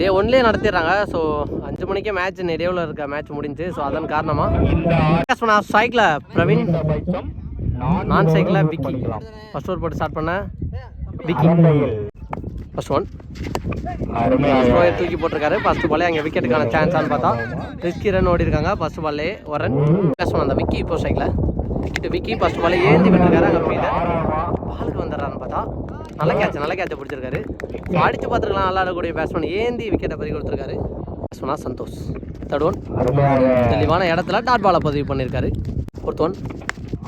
டே ஒன்லேயே நடத்திடுறாங்க. So அஞ்சு மணிக்கே match நிறைவில் இருக்க மேட்ச் முடிஞ்சு. ஸோ அதன் காரணமாக சைக்கிள பிரவீன்? நான் சைக்கிள விக்கி. ஃபர்ஸ்ட் ஓவர் போட்டு ஸ்டார்ட் பண்ண. விக்கி. ஃபர்ஸ்ட் ஒன் ஸ்லோயர் தூக்கி போட்டிருக்காரு. ஃபர்ஸ்ட் பாலே அங்கே விக்கெட்டுக்கான சான்ஸான்னு பார்த்தா. ரிஸ்கி ரன் ஓடி இருக்காங்க. ஃபர்ஸ்ட் பால்லே ஒரு ரன் பேசணும் அந்த விக்கி இப்போ சைக்கிள விக்கி ஃபர்ஸ்ட் பாலே ஏந்தி விட்டுருக்காரு. அங்கே பார்த்தா நல்ல கேட்ச் நல்ல கேட்சை பிடிச்சிருக்காரு. அடிச்சு பார்த்துருக்கலாம் நல்லா ஆடக்கூடிய பேட்ஸ்மேன் ஏந்தி விக்கெட்டை பறி கொடுத்துருக்காரு. பேட்ஸ்மனா சந்தோஷ். தேர்ட் ஒன் தெளிவான இடத்துல டாட் பாலை பதிவு பண்ணியிருக்காரு. ஃபோர்த் ஒன்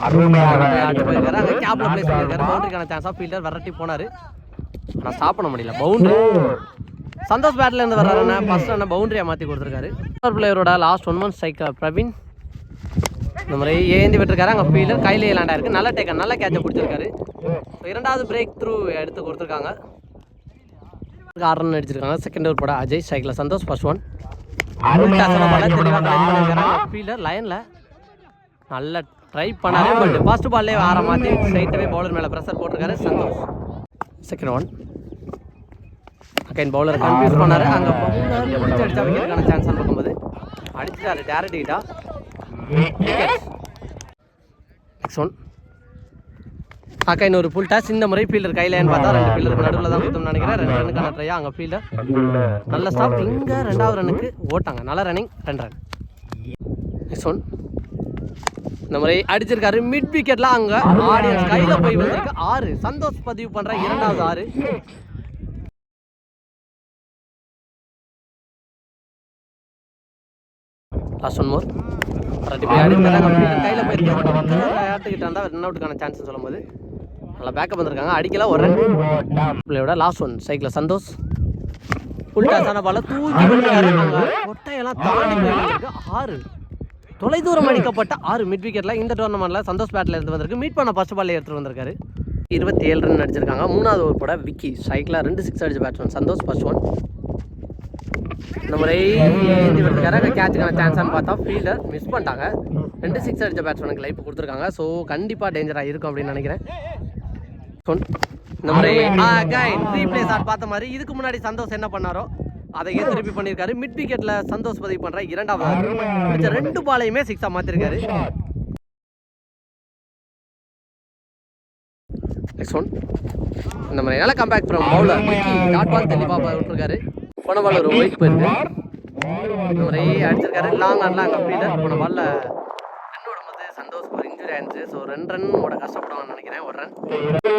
போயிருக்காரு அங்கே கேப்ல பிளேஸ் பண்ணியிருக்காரு. பவுண்டரிக்கான சான்ஸாக ஃபீல்டர் விரட்டி போனார். ஆனால் பண்ண முடியல. பவுண்டரி சந்தோஷ் பேட்ல இருந்து வர்றாருன்னா ஃபர்ஸ்ட் என்ன பவுண்டரியை மாற்றி கொடுத்துருக்காரு. பிளேயரோட last one month cycle Praveen. இந்த மாதிரி ஏந்தி விட்டுருக்காரு. அங்கே ஃபீல்டர் கையிலே லேண்ட் ஆயிருக்கு நல்ல டேக்கர் நல்ல கேட்சை பிடிச்சிருக்காரு இரண்டாவது பிரேக் த்ரூ எடுத்து கொடுத்துருக்காங்க. ஆறு ரன் அடிச்சிருக்காங்க செகண்ட் ஓவர் போட Ajay cycle Santosh first one fielder லைனில் நல்ல ட்ரை பண்ணாரு. பட் ஃபர்ஸ்ட் பால்லே ஆற மாற்றி ஸ்ட்ரைட்டாகவே பவுலர் மேலே ப்ரெஷர் போட்டிருக்காரு Santosh. Second one again bowler confuse பண்ணாரு. அங்கே பவுலர் பிடிச்சி அடிச்சா வைக்கிறதுக்கான சான்ஸ் பார்க்கும்போது. அடிச்சிட்டாரு. டேரக்ட் நெக்ஸ்ட் ஒன் அக்கா இன்னொரு புல் டாஸ் இந்த முறை ஃபீல்டர் கையிலேன்னு பார்த்தா ரெண்டு ஃபீல்டருக்கு நடுவில் தான் சுத்தம்னு நினைக்கிறேன். ரெண்டு ரனுக்கான ட்ரையா அங்கே ஃபீல்டர் நல்ல ஸ்டாப் இங்கே ரெண்டாவது ரனுக்கு ஓட்டாங்க. நல்ல ரன்னிங் ரெண்டு ரன் நெக்ஸ்ட் ஒன் இந்த முறை அடிச்சிருக்காரு. மிட் விக்கெட்லாம் அங்க ஆடியன்ஸ் கையில் போய் வந்திருக்கு. ஆறு. சந்தோஷ் பதிவு பண்ற இரண்டாவது ஆறு. லாஸ்ட் ஒன் மோர் ரெண்டு அடிக்கிறாங்க கையில போயிருக்கு ஆட்டுக்கிட்ட இருந்தா ரன் அவுட்டுக்கான சான்ஸ் சொல்லும்போது நல்லா பேக்கப் வந்திருக்காங்க. அடிக்கல ஒரு ரன் பிள்ளையோட last one cycle Santosh. Full டாஸான பால தூக்கி கொட்டையெல்லாம் தாண்டி ஆறு. தொலைதூரம் அடிக்கப்பட்ட ஆறு மிட் விக்கெட்ல இந்த டோர்னமெண்ட்ல சந்தோஷ் பேட்ல இருந்து வந்திருக்கு. மீட் பண்ண ஃபர்ஸ்ட் பால்ல வந்திருக்காரு. இருபத்தி ஏழு ரன் அடிச்சிருக்காங்க. மூணாவது ஓவர் போட விக்கி. ஸ்ட்ரைக்கில் ரெண்டு சிக்ஸ் அடிச்ச பேட்ஸ்மேன் சந்தோஷ் ஃபர்ஸ்ட் ஒன் இந்த முறை ஏந்தி விட்டுருக்காரு கேட்சுக்கான சான்ஸான்னு பார்த்தா ஃபீல்டர் மிஸ் பண்ணிட்டாங்க. ரெண்டு சிக்ஸ் அடிச்ச பேட்ஸ்மேனுக்கு லைஃப் கொடுத்துருக்காங்க. ஸோ கண்டிப்பாக டேஞ்சராக இருக்கும் அப்படின்னு நினைக்கிறேன். இந்த முறை ரீப்ளே ஷாட் பார்த்த மாதிரி இதுக்கு முன்னாடி சந்தோஷ் என்ன பண்ணாரோ அதையே திருப்பி பண்ணியிருக்காரு. மிட் விக்கெட்ல சந்தோஷ் பதிவு பண்ற இரண்டாவது பிடிச்ச ரெண்டு பாலையுமே சிக்ஸா மாத்திருக்காரு. நெக்ஸ்ட் ஒன் இந்த மாதிரி நல்ல comeback from bowler dot ball தெளிவாக விட்டுருக்காரு. போன பால் ஒரு ஒயிட் போயிருக்கு. மாதிரி அடிச்சிருக்காரு. லாங் அங்கே ஃபீல்டர் போன பால்ல ரன் ஓடும்போது சந்தோஷ் ஒரு இன்ஜுரி ஆயிருந்துச்சு. ஸோ ரெண்டு ரன் ஓட கஷ்டப்படுவாங்கன்னு நினைக்கிறேன். ஒரு ரன்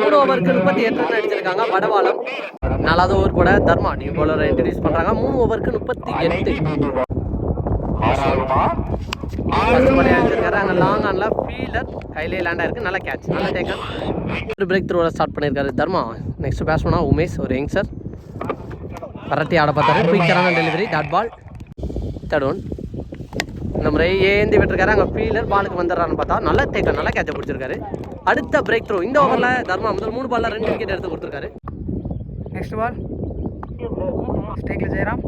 மூணு ஓவருக்கு முப்பத்தி எட்டு ரன் அடிச்சிருக்காங்க. வடவாளம் நாலாவது ஓவர் போட தர்மா. நியூ பவுலரை இன்ட்ரடியூஸ் பண்றாங்க. மூணு ஓவருக்கு முப்பத்தி எட்டு. அங்கே லாங் ஆன்ல ஃபீல்டர் கையிலே லேண்ட் ஆயிருக்கு. நல்ல கேட்ச் நல்ல டேக்கர் ஒரு பிரேக் த்ரூவில் ஸ்டார்ட் பண்ணியிருக்காரு தர்மா. நெக்ஸ்ட் பேட்ஸ்மனா உமேஷ் ஒரு யங்ஸ்டர் ಪರಟಿ ಆಡಬತ್ತಾರೆ delivery delivery ball ball one இந்த முறை ஏந்தி விட்டுருக்காரு. அங்கே ஃபீலர் பாலுக்கு வந்துடுறான்னு பார்த்தா நல்ல தேக்கம் நல்லா கேட்ச பிடிச்சிருக்காரு. அடுத்த பிரேக் த்ரூ இந்த ஓவரில் தர்மா முதல் மூணு பாலில் ரெண்டு விக்கெட் எடுத்து கொடுத்துருக்காரு. நெக்ஸ்ட் பால் ஸ்டேக்கில் ஜெயராம்.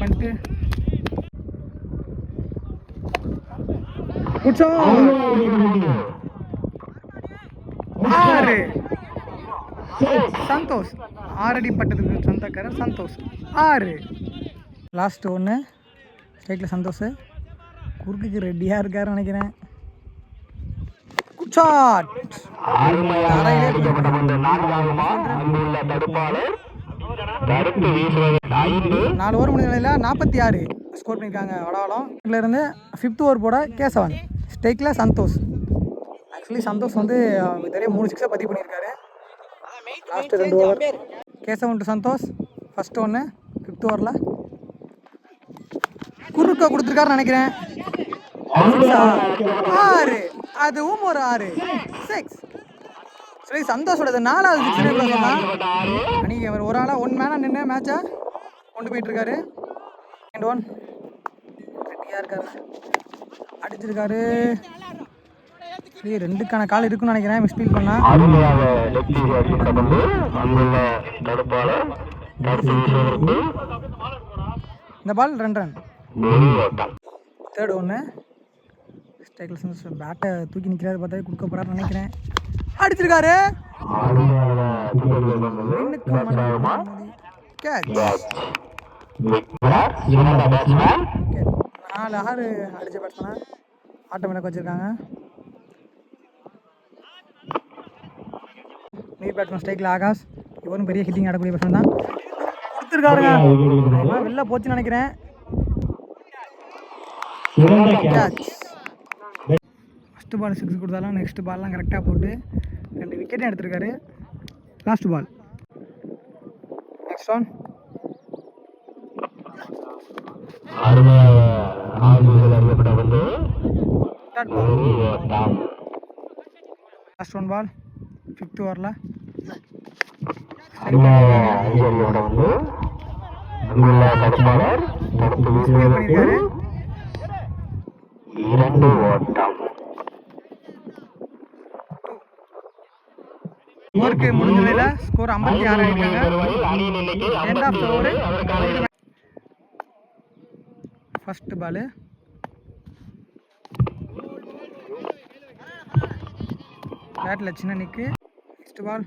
பண்ணிட்டு ஆறு. சந்தோஷ். ஆறடி பட்டதுக்கு சொந்தக்காரர் சந்தோஷ். ஆறு. லாஸ்ட் ஒன்று ஸ்டேக்கில் சந்தோஷ். குறுக்குக்கு ரெடியாக இருக்காருன்னு நினைக்கிறேன். குச்சாட் நாலு ஓவர் முடிஞ்ச நிலையில் நாற்பத்தி ஆறு ஸ்கோர் பண்ணியிருக்காங்க வடவாளம் இதுல இருந்து ஃபிஃப்த் ஓவர் போட கேசவன். ஸ்டேக்கில் சந்தோஷ். ஆக்சுவலி சந்தோஷ் வந்து அவருக்கு தெரிய மூணு சிக்ஸாக பதிவு பண்ணியிருக்காரு. லாஸ்ட் ரெண்டு over Kesavan to Santosh first ஒன்று ஃபிஃப்த் ஓவரில் குறுக்க கொடுத்துருக்காருன்னு நினைக்கிறேன். ஆறு. அதுவும் ஒரு ஆறு. சிக்ஸ் சரி சந்தோஷோடது நாலாவது சிக்ஸ் அன்னைக்கு அவர் ஒரு ஆளாக ஒன் மேனாக நின்று மேட்சை கொண்டு போயிட்டுருக்காரு. அண்ட் ஒன் ரெட்டியாக இருக்காரு. அடிச்சிருக்காரு. சரி ரெண்டுக்கான கால் இருக்குன்னு நினைக்கிறேன். மிஸ் ஃபீல் பண்ணா. அருமையாக லெக் சைடு அடிக்கப்பட்ட பந்து அங்குள்ள தடுப்பாளர் தடுத்து வீசுவதற்கு இந்த பால் ரெண்டு ரன் தேர்ட் ஒன்று ஸ்டேக்கில் பேட்டை தூக்கி நிற்கிறாரு பார்த்தா கொடுக்க போகிறாருன்னு நினைக்கிறேன். அடிச்சிருக்காரு. நாலு ஆறு அடிச்ச பேட்ஸ்மேன் ஆட்டம் விளக்கு வச்சிருக்காங்க. நியூ பேட்ஸ்மேன் ஸ்ட்ரைக்கில் ஆகாஷ். இவரும் பெரிய ஹிட்டிங் ஆடக்கூடிய பேட்ஸ்மேன் தான். கொடுத்துருக்காருங்க. வெளில போச்சுன்னு நினைக்கிறேன். ஃபஸ்ட்டு பால் சிக்ஸ் கொடுத்தாலும் நெக்ஸ்ட் பால்லாம் கரெக்டாக போட்டு ரெண்டு விக்கெட்டும் எடுத்திருக்காரு. Last ball next one last one ball fifth ஓவரில் அருமையாக அறியப்பட வந்து அங்குள்ள தடுப்பாளர் தடுப்பு வீசுவதற்கு பண்ணியிருக்காரு இரண்டு ஓட்டம் ஓவருக்கு முடிஞ்ச நிலையில் ஸ்கோர் ஐம்பத்தி ஆறு ஆகிட்டாங்க அணியின் எண்ணிக்கை எண்ட் ஆஃப் ஓவர் அதற்கான ஃபர்ஸ்ட் பால் பேட்டில் சின்ன நிக்கு next ball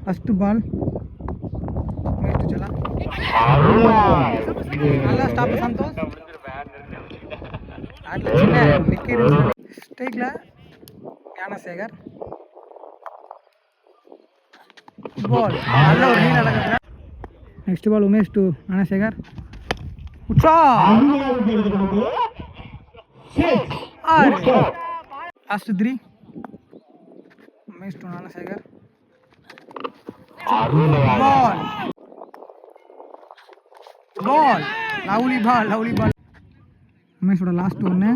first ball match சொல்லலாம் நல்லா ஸ்டாப் சந்தோஷ் அதில் சின்ன விக்கெட் ஸ்ட்ரைக்கில் ஞானசேகர் பால் நல்ல ஒரு நீ நடக்குதுல next ball Umesh to Gnanasekar உச்சா ஆறு last three Umesh to Gnanasekar ball ball lovely ball lovely ball உமேஷோட லாஸ்ட் ஒன்று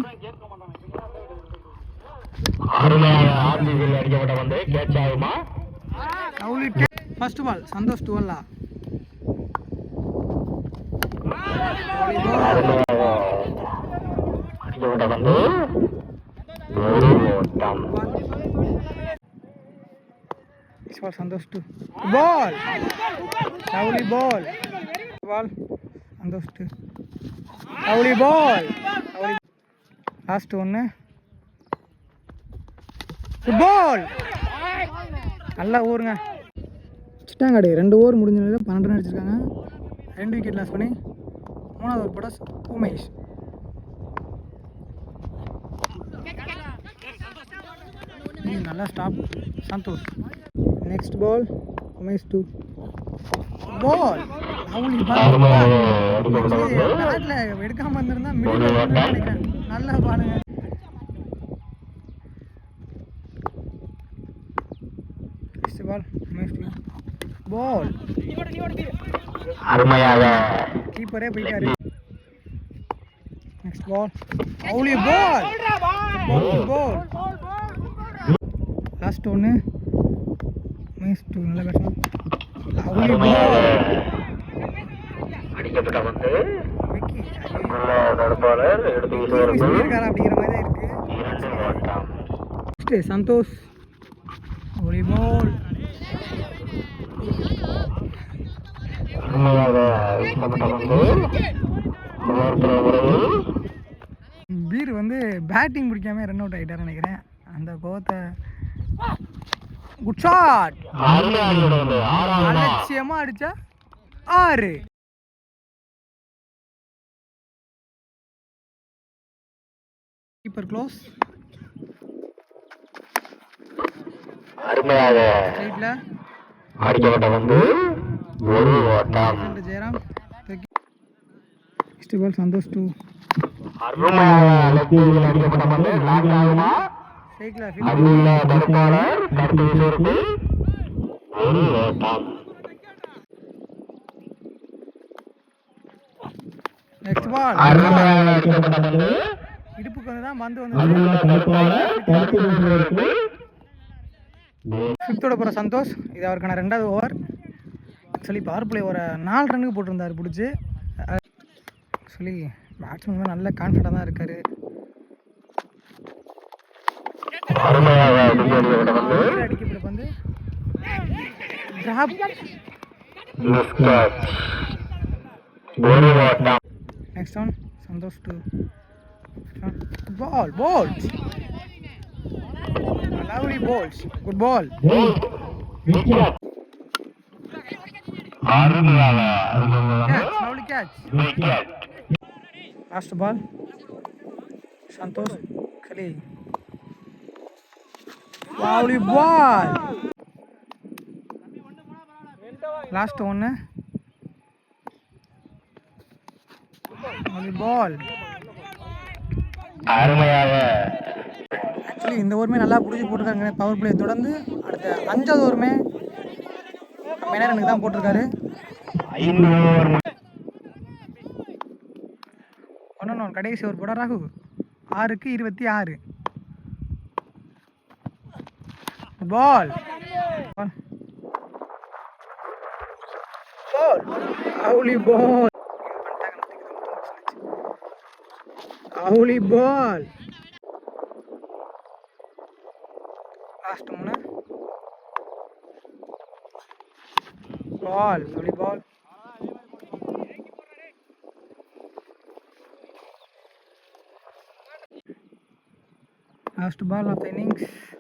அருமையாக ஆர்மிகள் அடிக்கப்பட்ட வந்து கேட்ச் ஆகுமா லவ்லி ஃபர்ஸ்ட் பால் சந்தோஷ் டுவல்லா அருமையாக அடிக்கப்பட்ட வந்து ஒரு ball Santosh to ball two. Ball ball Santosh to Santosh ball Lovely ball. Lovely. நல்லா ஓருங்க சிட்டாங்காடு ரெண்டு ஓவர் முடிஞ்ச நிலையில் பன்னெண்டு ரன் அடிச்சிருக்காங்க. ரெண்டு விக்கெட் லாஸ் பண்ணி மூணாவது ஓவர் போட உமேஷ். நல்லா stop Santosh. Next ball Umesh to ball அவளி அருமையாக அடிக்கப்பட்ட வந்து பேட்ல எடுக்காம இருந்திருந்தா மிடில் நினைக்கிறேன். நல்லா பாருங்க next ball Umesh to ball அருமையாக. கீப்பரே போயிட்டாரு. நெக்ஸ்ட் பால் அவுலி பால் பால் லாஸ்ட் ஒன்று டூ நல்ல பேட்ஸ்மேன் பால் அடிக்கப்பட்ட வந்து நல்ல தடுப்பாளர் எடுத்து அப்படிங்கிற மாதிரி தான் இருக்கு. இரண்டு ஓட்டம். நெக்ஸ்ட் சந்தோஷ். முதல் முறையில். பீர் வந்து பேட்டிங் பிடிக்காம ரன் அவுட் ஆகிட்டார் நினைக்கிறேன். அந்த கோவத்தை குட் ஷாட் அலட்சியமா அடிச்சா ஆறு. கீப்பர் க்ளோஸ் அருமையாக ஸ்ட்ரைட்ல அடிக்கப்பட்ட வந்து ஒரு ஓட்டம். Jayaram. Next ball Santosh to அருமையாக அடிக்கப்பட்ட வந்து லாக் ஆகுமா? அருளா பருப்பாளர் இடுப்புக்கு வந்து தான் பந்து வந்து அருளா போகிற சந்தோஷ் இது அவருக்கான ரெண்டாவது ஓவர் ஆக்சுவலி பவர் பிளே ஒரு நாலு ரன்னுக்கு போட்டிருந்தாரு பிடிச்சி ஆக்சுவலி பேட்ஸ்மேன் நல்ல கான்ஃபிடண்டாக தான் இருக்கார் அருமையாக அடிக்கப்பட்ட பந்து அடிக்கப்பட்ட பந்து டிராப் மிஸ் கேட்ச் ஒரு ஓட்டம் next one Santosh to ball balls lovely balls good ball wicket அருமையாக catch lovely catch wicket last ball Santosh கலி லவ்லி பால் லாஸ்ட் ஒன்று பால் அருமையாக. ஆக்சுவலி இந்த ஓவருமே நல்லா பிடிச்சி போட்டிருக்காங்க. பவர் பிளே தொடர்ந்து அடுத்த அஞ்சாவது ஓவருமே மெயினாக எனக்கு தான் போட்டிருக்காரு. ஒன்று கடைசி ஒரு போட ராகு ஆறுக்கு இருபத்தி ஆறு. பால் பால் அவுலி பால் அவுலி பால் லாஸ்ட் மூணு பால் அவுலி பால் Last ball of the innings.